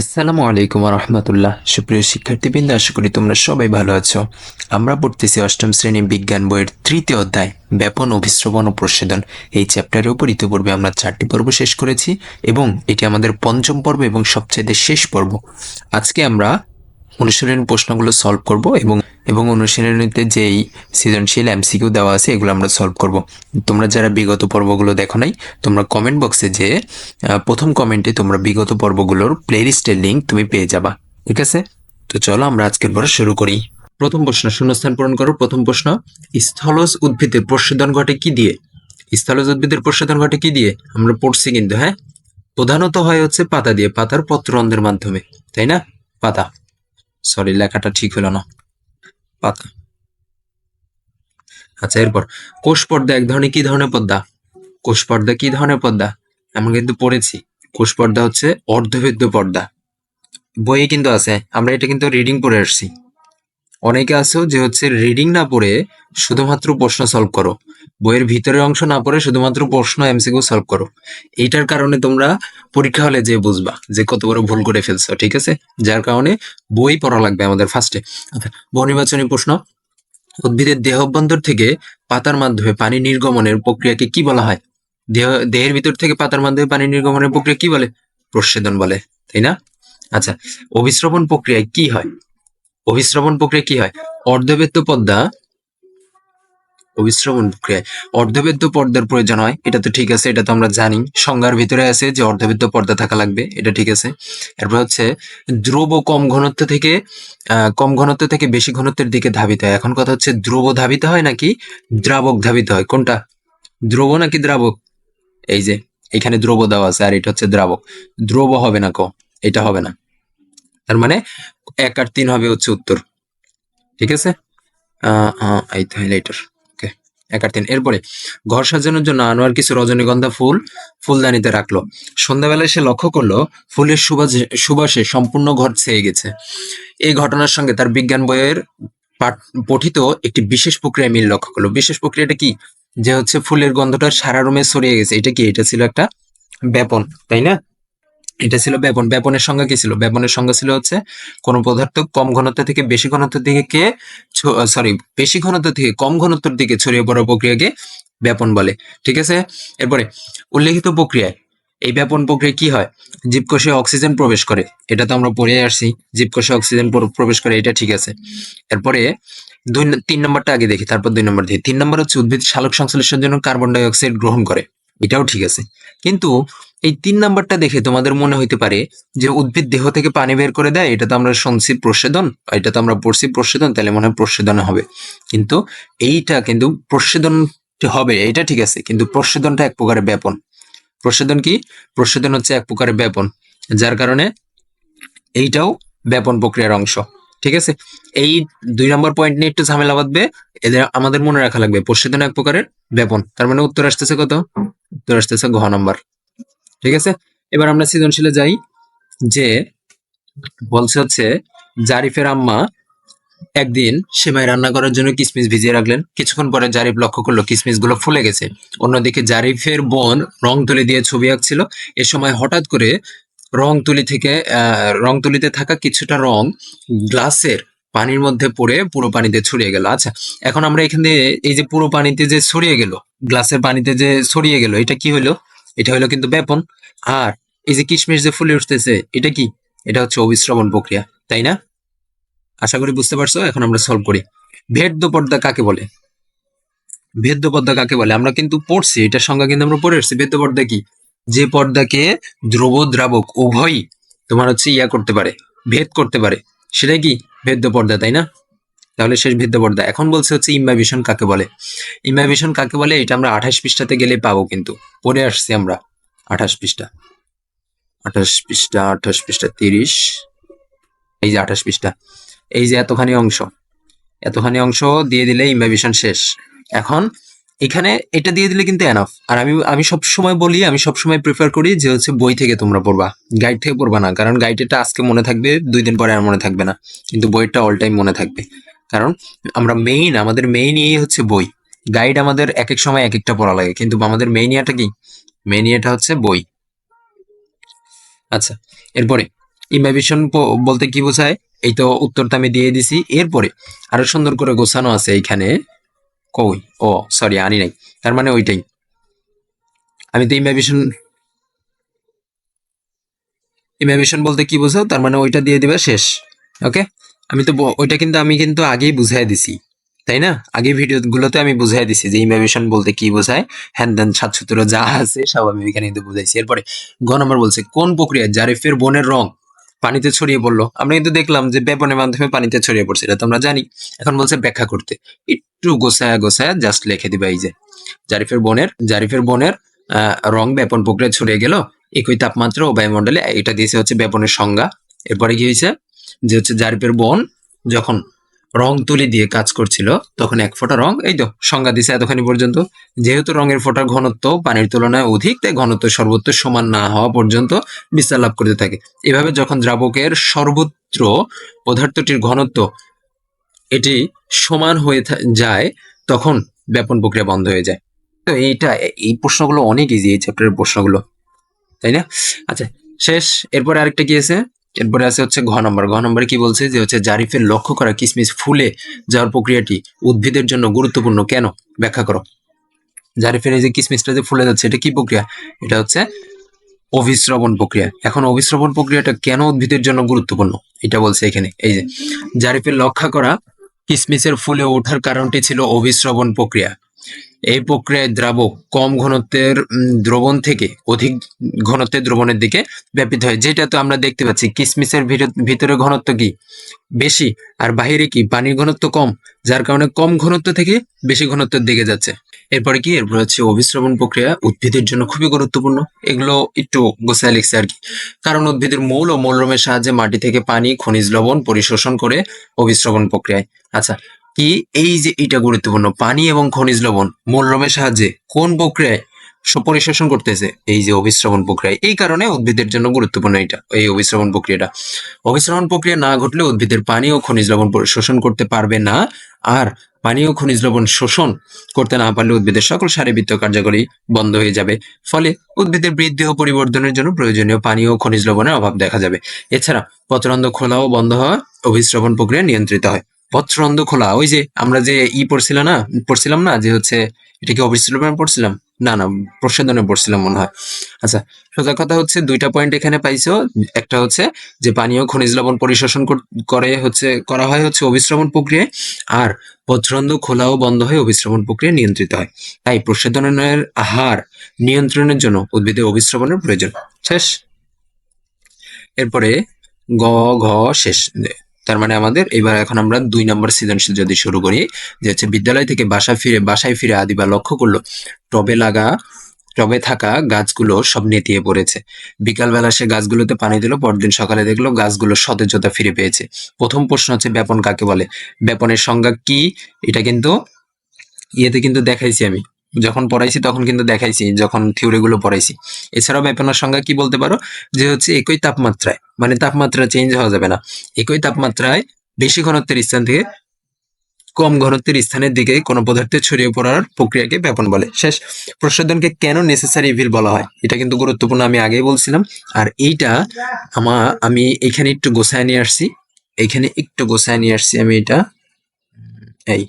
আসসালামু আলাইকুম রহমতুল্লাহ সুপ্রিয় শিক্ষার্থীবৃন্দ, আশা করি তোমরা সবাই ভালো আছো। আমরা পড়তেছি অষ্টম শ্রেণি বিজ্ঞান বইয়ের তৃতীয় অধ্যায়, ব্যাপন অভিশ্রবণ ও প্রসেদন এই চ্যাপ্টারের উপর ইতিপূর্বে আমরা চারটি পর্ব শেষ করেছি এবং এটি আমাদের পঞ্চম পর্ব এবং সবচেয়ে শেষ পর্ব। আজকে আমরা অনুশীলনী প্রশ্নগুলো সলভ করব এবং এবং অনুশীলনীতে যেই সৃজনশীল এমসিকিউ দেওয়া আছে এগুলো আমরা সলভ করব। তোমরা যারা বিগত পর্বগুলো দেখো নাই, তোমরা কমেন্ট বক্সে যে প্রথম কমেন্টে তোমরা বিগত পর্বগুলোর প্লেলিস্টের লিঙ্ক তুমি পেয়ে যাবা, ঠিক আছে? তো চলো আমরা আজকের পর শুরু করি। প্রথম প্রশ্ন, শূন্যস্থান পূরণ করো। প্রথম প্রশ্ন, স্থলজ উদ্ভিদের প্রশোধন ঘটে কি দিয়ে? স্থলজ উদ্ভিদের প্রশোধন ঘটে কি দিয়ে? আমরা পড়ছি কিন্তু হ্যাঁ? প্রধানত হয় হচ্ছে পাতা দিয়ে, পাতার পত্ররন্ধ্রের মাধ্যমে, তাই না? পাতা। সরি লেখাটা ঠিক হলো না। পাতা। আচ্ছা এরপর। কোষ পর্দা এক ধরনের কি ধরনের পর্দা? কোষ পর্দা কি ধরনের পর্দা? আমরা কিন্তু পড়েছি। কোষ পর্দা হচ্ছে অর্ধভেদ্য পর্দা। বইয়ে কিন্তু আছে। আমরা এটা কিন্তু রিডিং পড়ে আসছি। অনেকে আছেও যে হচ্ছে রিডিং না পড়ে শুধুমাত্র প্রশ্ন সলভ করো। বইয়ের ভিতরের অংশ না পড়ে শুধুমাত্র প্রশ্ন এমসিকিউ সলভ করো। এইটার কারণে তোমরা পরীক্ষা হলে যে বুঝবা যে কত বড় ভুল করে ফেলছো, ঠিক আছে? যার কারণে বই পড়া লাগবে আমাদের ফার্স্টে আচ্ছা বহুনির্বাচনী প্রশ্ন। উদ্ভিদের দেহবন্ধর থেকে পাতার মাধ্যমে পানি নির্গমনের প্রক্রিয়াকে কি বলা হয়? দেহ, দেহের ভিতর থেকে পাতার মাধ্যমে পানি নির্গমনের প্রক্রিয়া কি বলে? প্রস্বেদন বলে, তাই না? আচ্ছা অভিস্রবণ প্রক্রিয়ায় কি হয়? অভিস্রবণ প্রক্রিয়া কি হয়? অর্ধবেদ্য পর্দা অভিস্রবণ প্রক্রিয়ায় অর্ধবেদ্য পর্দার প্রয়োজন হয় এটা তো ঠিক আছে এটা তো আমরা জানি। সংজ্ঞার ভিতরে আছে যে অর্ধবেদ্য পর্দা থাকা লাগবে এটা ঠিক আছে। এরপর হচ্ছে দ্রব কম ঘনত্ব থেকে কম ঘনত্ব থেকে বেশি ঘনত্বের দিকে ধাবিত হয়। এখন কথা হচ্ছে দ্রব ধাবিত হয় নাকি দ্রাবক ধাবিত হয়? কোনটা? দ্রব নাকি দ্রাবক? এই যে এখানে দ্রব দেওয়া আছে আর এটা হচ্ছে দ্রাবক। দ্রব হবে না ক এটা হবে না। তার মানে এক আর তিন হবে হচ্ছে উত্তর। ঠিক আছে? আহ, আহ, এই তো হাইলাইটার এক আর তিন এরপরে, ঘর সাজানোর জন্য আনোয়ার কিছু রজনীগন্ধা ফুল ফুলদানিতে রাখল। সন্ধ্যাবেলায় সে লক্ষ্য করল, ফুলের সুবাসে সুবাসে সম্পূর্ণ ঘর ছেয়ে গেছে। এই ঘটনার সঙ্গে তার বিজ্ঞান বইয়ের পাঠ- পঠিত একটি বিশেষ প্রক্রিয়া মিল লক্ষ্য করল। বিশেষ প্রক্রিয়াটা কি? যে হচ্ছে ফুলের গন্ধটা সারা রুমে ছড়িয়ে গেছে। এটা কি? এটা ছিল একটা ব্যাপন, তাই না? এটা ছিল ব্যাপন ব্যাপনের সংজ্ঞা কি ছিল? ব্যাপনের সংজ্ঞা ছিল হচ্ছে কোন পদার্থ কম ঘনত্ব থেকে বেশি ঘনত্বের দিকে সরি বেশি ঘনত্ব থেকে কম ঘনত্বের দিকে ছড়িয়ে পড়া প্রক্রিয়াকে ব্যাপন বলে। ঠিক আছে? এরপরে, উল্লেখিত প্রক্রিয়ায়, এই ব্যাপন প্রক্রিয়া কি হয়? জীবকোষে অক্সিজেন প্রবেশ করে। এটা তো আমরা পড়ে আসছি। জীবকোষে অক্সিজেন প্রবেশ করে, এটা ঠিক আছে। এরপরে, দুই তিন নম্বরটা আগে দেখি, তারপর দুই নম্বর দেখি। তিন নম্বর হচ্ছে উদ্ভিদ সালোক সংশ্লেষণের জন্য কার্বন ডাই অক্সাইড গ্রহণ করে। এটাও ঠিক আছে। কিন্তু এই তিন নাম্বারটা দেখে তোমাদের মনে হইতে পারে যে উদ্ভিদ দেহ থেকে পানি বের করে দেয়, এটা তো আমরা শুনছি প্রসেদন এটা তো আমরা পড়ছি প্রসেদন, তাহলে মনে হয় প্রসেদনে হবে। কিন্তু এইটা কিন্তু প্রসেদন হবে, এটা ঠিক আছে, কিন্তু প্রসেদনটা এক প্রকারের ব্যাপন। প্রসেদন কি? প্রসেদন হচ্ছে এক প্রকারের ব্যাপন, যার কারণে এইটাও ব্যাপন প্রক্রিয়ার অংশ, ঠিক আছে? এই দুই নম্বর পয়েন্ট নিয়ে একটু ঝামেলা বাঁধবে, এদের আমাদের মনে রাখা লাগবে, প্রসেদন এক প্রকারের ব্যাপন, তার মানে উত্তর আসতেছে কত? উত্তর আসতেছে ঘ নম্বর। ঠিক আছে? এবার আমরা সৃজনশীলে যাই যে বলছে হচ্ছে, জারিফের আম্মা একদিন সেমাই রান্না করার জন্য কিসমিস ভিজিয়ে রাখলেন। কিছুক্ষণ পরে জারিফ লক্ষ্য করল কিসমিসগুলো ফুলে গেছে। অন্যদিকে জারিফের বোন রং তুলি দিয়ে ছবি আঁকছিল। এ সময় হঠাৎ করে রং তুলি থেকে রং তুলিতে থাকা কিছুটা রং গ্লাসের পানির মধ্যে পড়ে পুরো পানিতে ছড়িয়ে গেল। আচ্ছা এখন আমরা এখানে এই যে পুরো পানিতে যে ছড়িয়ে গেল, গ্লাসের পানিতে যে ছড়িয়ে গেল, এটা কি হলো? এটা হলো কিন্তু ব্যাপন। আর এই যে কিশমিশ যে ফুলে উঠতেছে, এটা কি? এটা হচ্ছে অবিশ্রবণ প্রক্রিয়া, তাই না? আশা করি বুঝতে পারছ, এখন আমরা সলভ করি। ভেদ্য পর্দা কাকে বলে? ভেদ্য পর্দা কাকে বলে? আমরা কিন্তু পড়ছি, এটার সংজ্ঞা কিন্তু আমরা পড়ে আসছি ভেদ্য পর্দা কি? যে পর্দাকে দ্রব দ্রাবক উভয়ই তোমার হচ্ছে ইয়া করতে পারে, ভেদ করতে পারে। সেটাই কি? ভেদ্য পর্দা, তাই না? তাহলে শেষ ভেদ্য পর্দা। এখন বলছে হচ্ছে ইম্বাইবেশন কাকে বলে? ইম্বাইবেশন কাকে বলে? এটা আমরা আঠাশ পৃষ্ঠাতে গেলে পাবো কিন্তু। পড়ে আসছি আমরা আঠাশ পৃষ্ঠা। আঠাশ পৃষ্ঠা আঠাশ পৃষ্ঠা, তিরিশ। এই যে আঠাশ পৃষ্ঠা। এই যে এতখানি অংশ। এতখানি অংশ দিয়ে দিলে ইম্বাইবেশন শেষ। এখন এখানে এটা দিয়ে দিলে কিন্তু এনাফ আর আমি আমি সব সময় বলি, আমি সব সময় প্রিফার করি যে হচ্ছে বই থেকে তোমরা পড়বা। গাইড থেকে পড়বা না। কারণ গাইডেরটা আজকে মনে থাকবে, দুই দিন পরে আর মনে থাকবে না। কিন্তু বইটা অল টাইম মনে থাকবে। কারণ আমরা মেইন আমাদের মেইন ইয়ে হচ্ছে বই। গাইড আমাদের এক এক সময় এক একটা পড়া লাগে, কিন্তু আমাদের মেইন ইয়াটা কি? মেইন ইয়াটা হচ্ছে বই। আচ্ছা এরপরে ইমাবিশন বলতে কি বোঝায়? এই তো উত্তরটা আমি দিয়ে দিছি। এরপরে, আরও সুন্দর করে গোছানো আছে এইখানে। কই? ও সরি আনি নাই। তার মানে ওইটাই। আমি তো ইমাবিশন ইমাবিশন বলতে কি বোঝাও? তার মানে ওইটা দিয়ে দিবে শেষ। ওকে আমি তো ওইটা কিন্তু আমি কিন্তু আগেই বুঝাই দিছি, তাই না? আগে ভিডিও গুলোতে আমি বুঝাই দিছি যে ইমাবিশন বলতে কি বোঝায় হ্যান ত্যান ছাত্র যা আছে সব আমি এখানে কিন্তু বুঝাইছি। এরপরে গ নম্বর বলছে, কোন প্রক্রিয়া? জারিফের বনের রং। পানিতে ছড়িয়ে পড়ল। আমরা কিন্তু দেখলাম যে বেপনের মাধ্যমে পানিতে ছড়িয়ে পড়ছে, এটা তো আমরা জানি। এখন বলছে ব্যাখ্যা করতে। একটু গোছায়া গোছায়া জাস্ট লিখে দিবা এই যে। জারিফের বনের জারিফের বনের রং ব্যাপন প্রক্রিয়া ছড়িয়ে গেল, একই তাপমাত্রা ও বায়ুমণ্ডলে, এটা দিয়েছে হচ্ছে ব্যাপনের সংজ্ঞা। এরপরে কি হয়েছে? যে হচ্ছে জারিফের বন যখন রং তুলি দিয়ে কাজ করছিল, তখন এক ফোঁটা রং, এই তো, সংজ্ঞা দিছে এতখানি পর্যন্ত। যেহেতু রঙের ফোঁটার ঘনত্ব পানির তুলনায় অধিক, তাই ঘনত্ব সর্বত্র সমান না হওয়া পর্যন্ত বিস্তার লাভ করতে থাকে। এভাবে যখন দ্রাবকের সর্বত্র পদার্থটির ঘনত্ব এটি সমান হয়ে যায়, তখন ব্যাপন প্রক্রিয়া বন্ধ হয়ে যায়। তো এইটা, এই প্রশ্নগুলো অনেক ইজি এই চ্যাপ্টারের প্রশ্নগুলো। তাই না? আচ্ছা শেষ, এরপরে আরেকটা কি আছে? এরপরে আছে হচ্ছে ঘ নম্বর। ঘ নম্বরে কি বলছে যে হচ্ছে জারিফের লক্ষ্য করা কিসমিস ফুলে যাওয়ার প্রক্রিয়াটি উদ্ভিদের জন্য গুরুত্বপূর্ণ কেন? ব্যাখ্যা করো। জারিফের এই যে কিসমিসটা যে ফুলে যাচ্ছে, এটা কি প্রক্রিয়া? এটা হচ্ছে অভিস্রবণ প্রক্রিয়া। এখন অভিস্রবণ প্রক্রিয়াটা কেন উদ্ভিদের জন্য গুরুত্বপূর্ণ? এটা বলছে এখানে। এই যে, জারিফের লক্ষ্য করা কিসমিসের ফুলে ওঠার কারণটি ছিল অভিস্রবণ প্রক্রিয়া। এই প্রক্রিয়ায় দ্রাবক কম ঘনত্বের দ্রবণ থেকে অধিক ঘনত্বের দ্রবণের দিকে ব্যাপিত হয়। যেটা তো আমরা দেখতে পাচ্ছি, কিসমিসের ভিতর- ঘনত্ব কি? বেশি, আর বাহিরে কি? পানির ঘনত্ব কম, যার কারণে কম ঘনত্ব থেকে বেশি ঘনত্বের দিকে যাচ্ছে। এরপরে কি? এরপরে হচ্ছে অভিস্রবণ প্রক্রিয়া। উদ্ভিদের জন্য খুবই গুরুত্বপূর্ণ। এগুলো একটু গোছায় লিখছে আর কি। কারণ উদ্ভিদের মূল ও মূলরমের সাহায্যে মাটি থেকে পানি, খনিজ লবণ পরিশোষণ করে অভিস্রবণ প্রক্রিয়ায়। আচ্ছা কি? এই যে এটা গুরুত্বপূর্ণ, পানি এবং খনিজ লবণ মূলরমের সাহায্যে কোন প্রক্রিয়ায় পরিশোষণ করতেছে? এই যে অভিস্রবণ প্রক্রিয়া এই কারণে উদ্ভিদের জন্য গুরুত্বপূর্ণ এটা এই অভিস্রবণ প্রক্রিয়াটা। অভিস্রবণ প্রক্রিয়া না ঘটলে উদ্ভিদের পানি ও খনিজ লবণ শোষণ করতে পারবে না। আর পানি ও খনিজ লবণ শোষণ করতে না পারলে উদ্ভিদের সকল শারীরবৃত্তীয় কার্যকরী বন্ধ হয়ে যাবে। ফলে উদ্ভিদের বৃদ্ধি ও পরিবর্তনের জন্য প্রয়োজনীয় পানি ও খনিজ লবণের অভাব দেখা যাবে। এছাড়া পত্রন্ধ্র খোলা ও বন্ধ হওয়া অভিস্রবণ প্রক্রিয়া নিয়ন্ত্রিত হয়। পত্রন্ধ্র খোলা, ওই যে আমরা যে ই পড়ছিলাম না পড়ছিলাম না, যে হচ্ছে, এটা কি অভিস্রবণে পড়ছিলাম? না না, প্রসাধনে পড়ছিলাম মনে হয়। আচ্ছা সোজা কথা হচ্ছে, দুইটা পয়েন্ট এখানে পাইছো, একটা হচ্ছে যে পানীয় খনিজ লবণ পরিশোষণ করে হচ্ছে, করা হয় হচ্ছে অভিস্রবণ প্রক্রিয়ায়, আর পত্রন্ধ্র খোলা ও বন্ধ হয়ে অভিস্রবণ প্রক্রিয়া নিয়ন্ত্রিত হয়। তাই প্রসাধনের হার নিয়ন্ত্রণের জন্য উদ্ভিদে অভিস্রবণের প্রয়োজন। শেষ। এরপরে গ, ঘ, শেষ। তার মানে আমাদের এবার এখন আমরা দুই নম্বর সৃজনশীল যদি শুরু করি, যে হচ্ছে বিদ্যালয় থেকে বাসা ফিরে, বাসায় ফিরে আদিবা লক্ষ্য করল, টবে লাগা, টবে থাকা গাছগুলো সব নেতিয়ে পড়েছে। বিকালবেলা সে গাছগুলোতে পানি দিল, পরদিন সকালে দেখল গাছগুলো সতেজতা ফিরে পেয়েছে। প্রথম প্রশ্ন হচ্ছে ব্যাপন কাকে বলে? ব্যাপনের সংজ্ঞা কি? এটা কিন্তু ইয়েতে কিন্তু দেখাইছি আমি। যখন পড়াইছি তখন কিন্তু দেখাইছি, যখন থিওরি গুলো পড়াইছি। এছাড়াও ব্যাপনের সংজ্ঞা কি বলতে পারো? যে হচ্ছে একই তাপমাত্রায় মানে তাপমাত্রা চেঞ্জ হওয়া যাবে না। একই তাপমাত্রায় বেশি ঘনত্বের স্থান থেকে কম ঘনত্বের স্থানের দিকে কোনো পদার্থের ছড়িয়ে পড়ার প্রক্রিয়াকে ব্যাপন বলে। শেষ প্রসাধনকে কেন নেসেসারি ইভিল বলা হয়? এটা কিন্তু গুরুত্বপূর্ণ, আমি আগেই বলছিলাম। আর এইটা আমা, আমি এখানে একটু গোছায় নিয়ে আসছি। এইখানে একটু গোছায় নিয়ে আসছি আমি এটা। এই।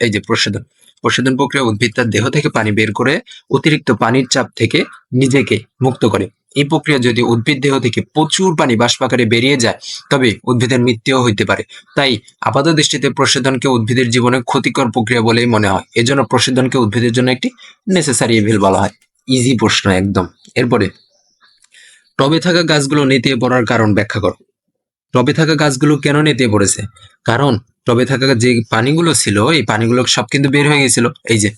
এই যে প্রসাধন প্রসাধন প্রক্রিয়া উদ্ভিদ তার দেহ থেকে পানি বের করে অতিরিক্ত পানির চাপ থেকে নিজেকে মুক্ত করে। এই প্রক্রিয়া যদি উদ্ভিদ দেহ থেকে প্রচুর পানি বাষ্প আকারে বেরিয়ে যায়, তবে উদ্ভিদের মৃত্যুও হইতে পারে। তাই আপাত দৃষ্টিতে প্রসাধনকে উদ্ভিদের জীবনে ক্ষতিকর প্রক্রিয়া বলেই মনে হয়। এজন্য প্রসাধনকে উদ্ভিদের জন্য একটি নেসেসারি ইভিল বলা হয়। ইজি প্রশ্ন, একদম। এরপরে, টবে থাকা গাছগুলো নেতিয়ে পড়ার কারণ ব্যাখ্যা করো। টবে থাকা গাছগুলো কেন নেতিয়ে পড়েছে? কারণ টবে থাকা যে পানিগুলো ছিল, এই পানিগুলো সব কিন্তু বের হয়ে গেছিল। এই যে,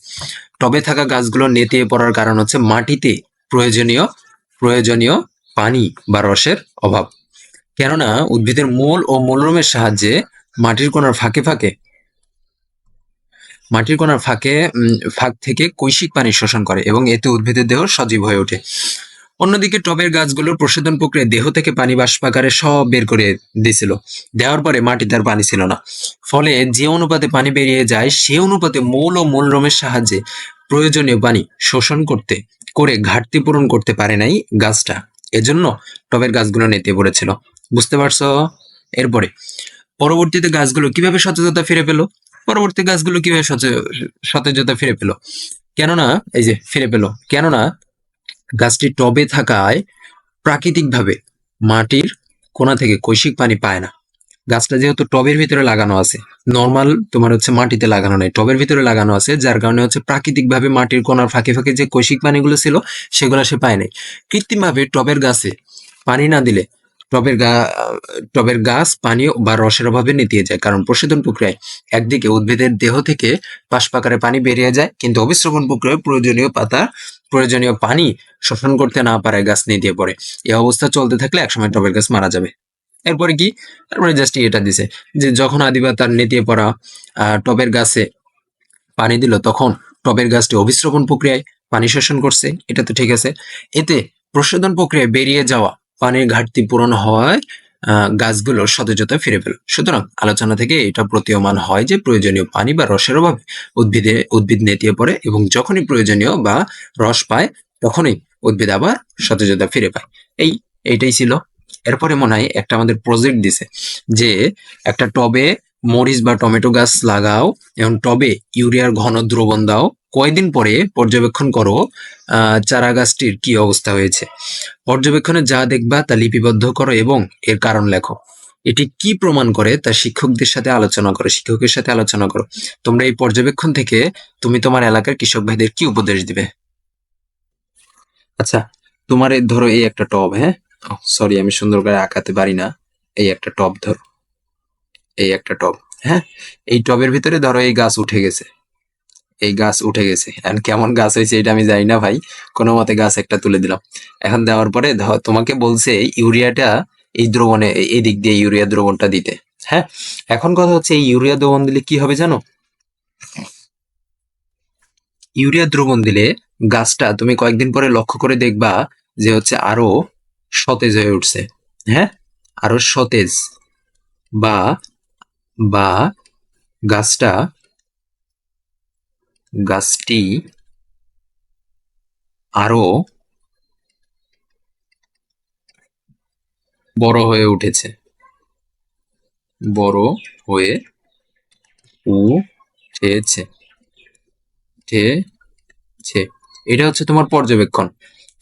টবে থাকা গাছগুলো নেতিয়ে পড়ার কারণ হচ্ছে মাটিতে প্রয়োজনীয় প্রয়োজনীয় পানি বা রসের অভাব। কেননা উদ্ভিদের মূল ও মূলরমের সাহায্যে মাটির কোনার ফাঁকে ফাঁকে, মাটির কোনার ফাঁকে ফাঁক থেকে কৈশিক পানি শোষণ করে এবং এতে উদ্ভিদের দেহ সজীব হয়ে ওঠে। অন্যদিকে টবের গাছগুলোর প্রশোধন প্রক্রিয়া দেহ থেকে পানি বাষ্পাকারে সব বের করে দিয়েছিল। দেওয়ার পরে মাটিতে আর পানি ছিল না। ফলে যে অনুপাতে পানি বেরিয়ে যায়, সে অনুপাতে মূল ও মূলরমের সাহায্যে প্রয়োজনীয় পানি শোষণ করতে, করে ঘাটতি পূরণ করতে পারে নাই গাছটা। এজন্য টবের গাছগুলো নেতে পড়েছিল। বুঝতে পারছ? এরপরে, পরবর্তীতে গাছগুলো কীভাবে সতেজতা ফিরে পেল? পরবর্তী গাছগুলো কীভাবে সচে- সতেজতা ফিরে পেল? কেননা, এই যে ফিরে পেল, কেননা গাছটি টবে থাকায় প্রাকৃতিকভাবে মাটির কোণা থেকে কৈশিক পানি পায় না। গাছটা যেহেতু টবের ভিতরে লাগানো আছে নর্মাল তোমার হচ্ছে মাটিতে লাগানো নাই, টবের ভিতরে লাগানো আছে, যার কারণে হচ্ছে প্রাকৃতিকভাবে মাটির কোণার ফাঁকে ফাঁকে যে কৈশিক পানিগুলো ছিল, সেগুলো সে পায় নাই। কৃত্রিমভাবে টবের গাছে পানি না দিলে টবের গা, টবের গাছ পানি বা রসের অভাবে নেতিয়ে যায়, কারণ প্রশোধন প্রক্রিয়ায় একদিকে উদ্ভিদের দেহ থেকে পাশপাকারে পানি বেরিয়ে যায়, কিন্তু অবিশ্রবণ প্রক্রিয়ায় প্রয়োজনীয় পাতা প্রয়োজনীয় পানি শোষণ করতে না পারায় গাছ নেতিয়ে পড়ে। এই অবস্থা চলতে থাকলে একসময় টবের গাছ মারা যাবে। এরপরে কি? তারপরে জাস্ট এটা দিছে যে যখন আদিবা তার নেতিয়ে পড়া টবের গাছে পানি দিল, তখন টবের গাছটি অভিশ্রবণ প্রক্রিয়ায় পানি শোষণ করছে। এটা তো ঠিক আছে। এতে প্রশোধন প্রক্রিয়ায় বেরিয়ে যাওয়া পানির ঘাটতি পূরণ হওয়ায় গাছগুলোর সতেজতা ফিরে পেল। সুতরাং আলোচনা থেকে এটা প্রতীয়মান হয় যে প্রয়োজনীয় পানি বা রসের অভাবে উদ্ভিদে, উদ্ভিদ নেতিয়ে পড়ে এবং যখনই প্রয়োজনীয় বা রস পায়, তখনই উদ্ভিদ আবার সতেজতা ফিরে পায়। এই, এইটাই ছিল। এরপরে মনে হয় একটা আমাদের প্রজেক্ট দিছে যে একটা টবে মরিচ বা টমেটো গাছ লাগাও এবং টবে ইউরিয়ার ঘন দ্রবণ দাও। কয়দিন পরে পর্যবেক্ষণ করো চারা গাছটির কি অবস্থা হয়েছে। পর্যবেক্ষণে যা দেখবা তা লিপিবদ্ধ করো এবং এর কারণ লেখো। এটি কি প্রমাণ করে তা শিক্ষকদের সাথে আলোচনা করো, শিক্ষকের সাথে আলোচনা করো। তোমরা এই পর্যবেক্ষণ থেকে তুমি তোমার এলাকার কৃষক ভাইদের কি উপদেশ দিবে? আচ্ছা তোমার ধরো এই একটা টব হ্যাঁ? সরি আমি সুন্দর করে আঁকাতে পারি না। এই একটা টব ধরো। এই একটা টব হ্যাঁ? এই টবের ভিতরে ধরো এই গাছ উঠে গেছে। এই গাছ উঠে গেছে। এখন কেমন গাছ হয়েছে এটা আমি জানি না ভাই। কোনো মতে গাছ একটা তুলে দিলাম। এখন দেওয়ার পরে তোমাকে বলছে ইউরিয়াটা এই দ্রবণে এই দিক দিয়ে ইউরিয়া দ্রবণটা দিতে হ্যাঁ? এখন কথা হচ্ছে এই ইউরিয়া দ্রবণ দিলে কি হবে জানো? ইউরিয়া দ্রবণ দিলে গাছটা তুমি কয়েকদিন পরে লক্ষ্য করে দেখবা যে হচ্ছে আরও সতেজ হয়ে উঠছে হ্যাঁ? আরও সতেজ বা বা গাছটা, গাছটি আরও বড় হয়ে উঠেছে। বড় হয়ে উঠেছে। উঠেছে। এটা হচ্ছে তোমার পর্যবেক্ষণ।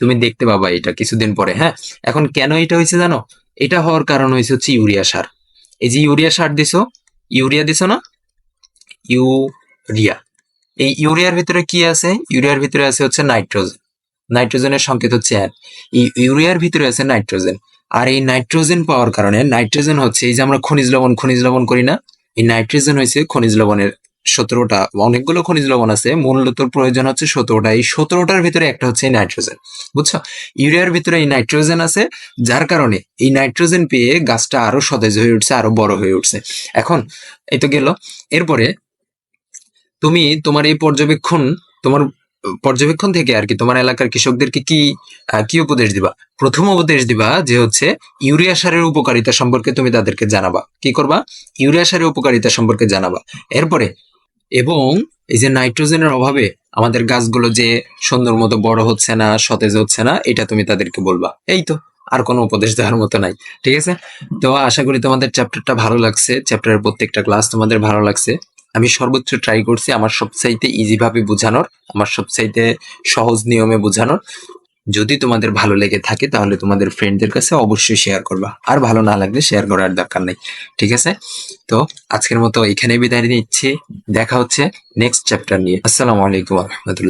তুমি দেখতে পাবা এটা কিছুদিন পরে হ্যাঁ? এখন কেন এটা হয়েছে জানো? এটা হওয়ার কারণ হয়েছে হচ্ছে ইউরিয়া সার। এই যে ইউরিয়া সার দিছো ইউরিয়া দিছ না? ইউরিয়া। এই ইউরিয়ার ভিতরে কি আছে? ইউরিয়ার ভিতরে আছে হচ্ছে নাইট্রোজেন। নাইট্রোজেনের সংকেত হচ্ছে এক। এই ইউরিয়ার ভিতরে আছে নাইট্রোজেন। আর এই নাইট্রোজেন পাওয়ার কারণে নাইট্রোজেন হচ্ছে এই যে আমরা খনিজ লবণ খনিজ লবণ করি না? এই নাইট্রোজেন হয়েছে খনিজ লবণের সতেরোটা, অনেকগুলো খনিজ লবণ আছে। মূলত প্রয়োজন হচ্ছে সতেরোটা। এই সতেরোটার ভিতরে একটা হচ্ছে নাইট্রোজেন, বুঝছ? ইউরিয়ার ভিতরে এই নাইট্রোজেন আছে, যার কারণে এই নাইট্রোজেন পেয়ে গাছটা আরও সতেজ হয়ে উঠছে, আরও বড় হয়ে উঠছে। এখন এই তো গেল। এরপরে তুমি তোমার এই পর্যবেক্ষণ, তোমার পর্যবেক্ষণ থেকে আর কি তোমার এলাকার কৃষকদেরকে কি কি উপদেশ দিবা? প্রথম উপদেশ দিবা যে হচ্ছে ইউরিয়া সারের উপকারিতা সম্পর্কে তুমি তাদেরকে জানাবা। কি করবা? ইউরিয়া সারের উপকারিতা সম্পর্কে জানাবা। এরপরে এবং এই যে নাইট্রোজেনের অভাবে আমাদের গাছগুলো যে সুন্দর মতো বড় হচ্ছে না, সতেজ হচ্ছে না, এটা তুমি তাদেরকে বলবা। এই তো, আর কোনো উপদেশ দেওয়ার মতো নাই, ঠিক আছে? তো আশা করি তোমাদের চ্যাপ্টারটা ভালো লাগছে, চ্যাপ্টারের প্রত্যেকটা ক্লাস তোমাদের ভালো লাগছে। আমি সর্বোচ্চ ট্রাই করছি আমার সবচাইতে ইজি ভাবে বোঝানোর, আমার সবচাইতে সহজ নিয়মে বোঝানোর। যদি তোমাদের ভালো লেগে থাকে, তাহলে তোমাদের ফ্রেন্ডদের কাছে অবশ্যই শেয়ার করবা। আর ভালো না লাগলে শেয়ার করার দরকার নেই, ঠিক আছে? তো আজকের মতো এখানে বিদায় নিচ্ছি। দেখা হচ্ছে নেক্সট চ্যাপ্টার নিয়ে। আসসালামু আলাইকুম রহমতুল্লাহ।